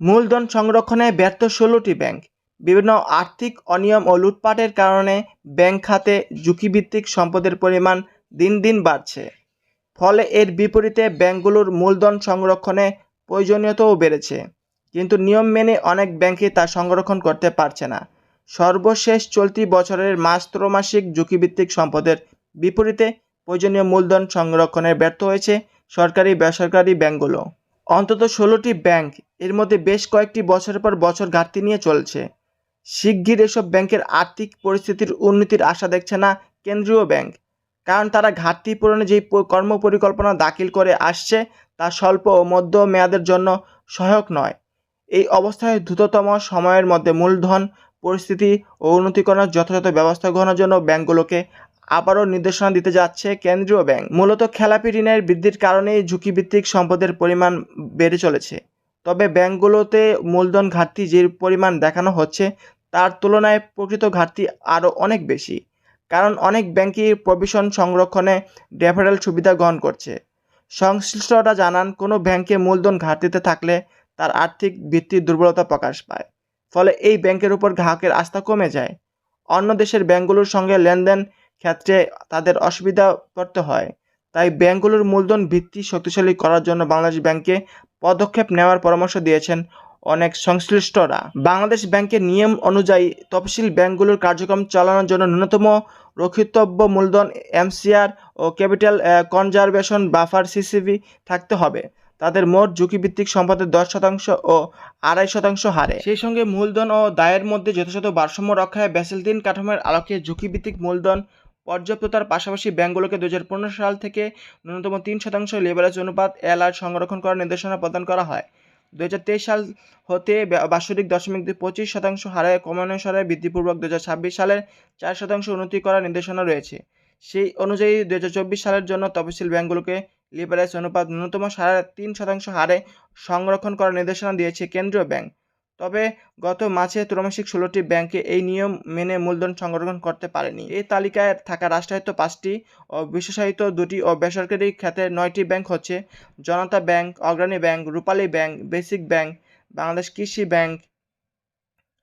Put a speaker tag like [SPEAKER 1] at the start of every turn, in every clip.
[SPEAKER 1] মূলধন সংরক্ষণে ব্যর্থ ষোলোটি ব্যাংক। বিভিন্ন আর্থিক অনিয়ম ও লুটপাটের কারণে ব্যাংক খাতে ঝুঁকিভিত্তিক সম্পদের পরিমাণ দিন দিন বাড়ছে। ফলে এর বিপরীতে ব্যাংকগুলোর মূলধন সংরক্ষণে প্রয়োজনীয়তাও বেড়েছে। কিন্তু নিয়ম মেনে অনেক ব্যাংকই তা সংরক্ষণ করতে পারছে না। সর্বশেষ চলতি বছরের মাস ত্রৈমাসিক ঝুঁকিভিত্তিক সম্পদের বিপরীতে প্রয়োজনীয় মূলধন সংরক্ষণে ব্যর্থ হয়েছে সরকারি বেসরকারি ব্যাংকগুলো। অন্তত ষোলোটি ব্যাংক এর মধ্যে বেশ কয়েকটি বছরের পর বছর ঘাটতি নিয়ে চলছে। শিগগির এসব ব্যাংকের আর্থিক পরিস্থিতির উন্নতির আশা দেখছে না কেন্দ্রীয় ব্যাংক। কারণ তারা ঘাটতি পূরণে যেই কর্মপরিকল্পনা দাখিল করে আসছে, তা স্বল্প ও মধ্য মেয়াদের জন্য সহায়ক নয়। এই অবস্থায় দ্রুততম সময়ের মধ্যে মূলধন, পরিস্থিতি ও উন্নতিকরণের যথাযথ ব্যবস্থা গ্রহণের জন্য ব্যাংকগুলোকে আবারও নির্দেশনা দিতে যাচ্ছে কেন্দ্রীয় ব্যাংক। মূলত খেলাপি ঋণের বৃদ্ধির কারণেই ঝুঁকিভিত্তিক সম্পদের পরিমাণ বেড়ে চলেছে। তবে ব্যাংকগুলোতে মূলধন ঘাটতি যে পরিমাণ দেখানো হচ্ছে, তার তুলনায় প্রকৃত ঘাটতি আরও অনেক বেশি, কারণ অনেক ব্যাংকই প্রভিশন সংরক্ষণে ডেফারেল সুবিধা গ্রহণ করছে। সংশ্লিষ্টরা জানান, কোনো ব্যাংকে মূলধন ঘাটতিতে থাকলে তার আর্থিক ভিত্তির দুর্বলতা প্রকাশ পায়, ফলে এই ব্যাংকের উপর গ্রাহকের আস্থা কমে যায়। অন্য দেশের ব্যাংকগুলোর সঙ্গে লেনদেন ক্ষেত্রে তাদের অসুবিধা পড়তে হয়। তাই ব্যাংকগুলোর মূলধন ভিত্তি শক্তিশালী করার জন্য বাংলাদেশ ব্যাংকে পদক্ষেপ নেওয়ার পরামর্শ দিয়েছেন অনেক সংশ্লিষ্টরা। বাংলাদেশ ব্যাংকের নিয়ম অনুযায়ী তফসিল ব্যাংকগুলোর কার্যক্রম চালানোর জন্য ন্যূনতম রক্ষিতব্য মূলধন এমসিআর ও ক্যাপিটাল কনজারভেশন বাফার সিসিবি থাকতে হবে। তাদের মোট ঝুঁকিভিত্তিক সম্পদের দশ শতাংশ ও আড়াই শতাংশ হারে। সেই সঙ্গে মূলধন ও দায়ের মধ্যে যথাযথ ভারসাম্য রক্ষায় ব্যাসেল তিন কাঠামোর আলোকে ঝুঁকিভিত্তিক মূলধন পর্যাপ্ততার পাশাপাশি ব্যাংকগুলোকে দু সাল থেকে ন্যূনতম তিন শতাংশ লেভারেজ অনুপাত এলআর সংরক্ষণ করার নির্দেশনা প্রদান করা হয়। দু হাজার তেইশ সাল হতে বাৎসরিক দশমিক পঁচিশ শতাংশ হারে কমানোর হারে বৃদ্ধিপূর্বক দু হাজার ছাব্বিশ সালের চার শতাংশ উন্নতি করার নির্দেশনা রয়েছে। সেই অনুযায়ী দু হাজার চব্বিশ সালের জন্য তফসিল ব্যাংকগুলোকে লিভারেজ অনুপাত ন্যূনতম সাড়ে তিন শতাংশ হারে সংরক্ষণ করার নির্দেশনা দিয়েছে কেন্দ্রীয় ব্যাংক। তবে গত মাসে ত্রৈমাসিক ষোলোটি ব্যাংকে এই নিয়ম মেনে মূলধন সংরক্ষণ করতে পারেনি। এই তালিকায় থাকা রাষ্ট্রায়ত্ত পাঁচটি ও বিশেষায়িত দুটি ও বেসরকারি খাতে নয়টি ব্যাংক হচ্ছে Janata bank, Agrani bank, Rupali bank, basic bank, Bangladesh Krishi bank,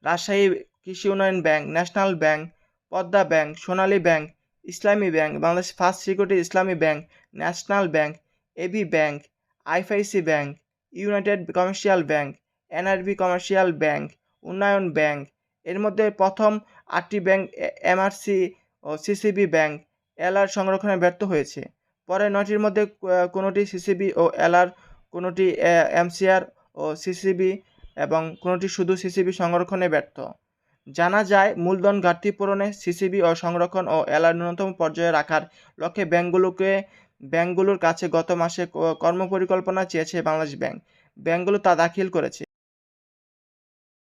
[SPEAKER 1] Rajshahi Krishi Unnayan bank, national bank, Padma bank, Sonali bank, Islami bank, Bangladesh first security Islami bank, national bank, AB bank, IFIC bank, united commercial bank NRB commercial bank, উন্নয়ন bank, এর মধ্যে প্রথম আটটি bank MRC ও CCB bank, LR সংরক্ষণে ব্যর্থ হয়েছে। পরে নয়টির মধ্যে কোনোটি সিসিবি ও এলআর, কোনোটি এমসিআর ও সিসিবি এবং কোনোটি শুধু সিসিবি সংরক্ষণে ব্যর্থ। জানা যায়, মূলধন ঘাটতি পূরণে সিসিবি ও সংরক্ষণ ও এলআর ন্যূনতম পর্যায়ে রাখার লক্ষ্যে ব্যাংকগুলোকে, ব্যাংকগুলোর কাছে গত মাসে কর্মপরিকল্পনা চেয়েছে বাংলাদেশ ব্যাংক। ব্যাংকগুলো তা দাখিল করেছে।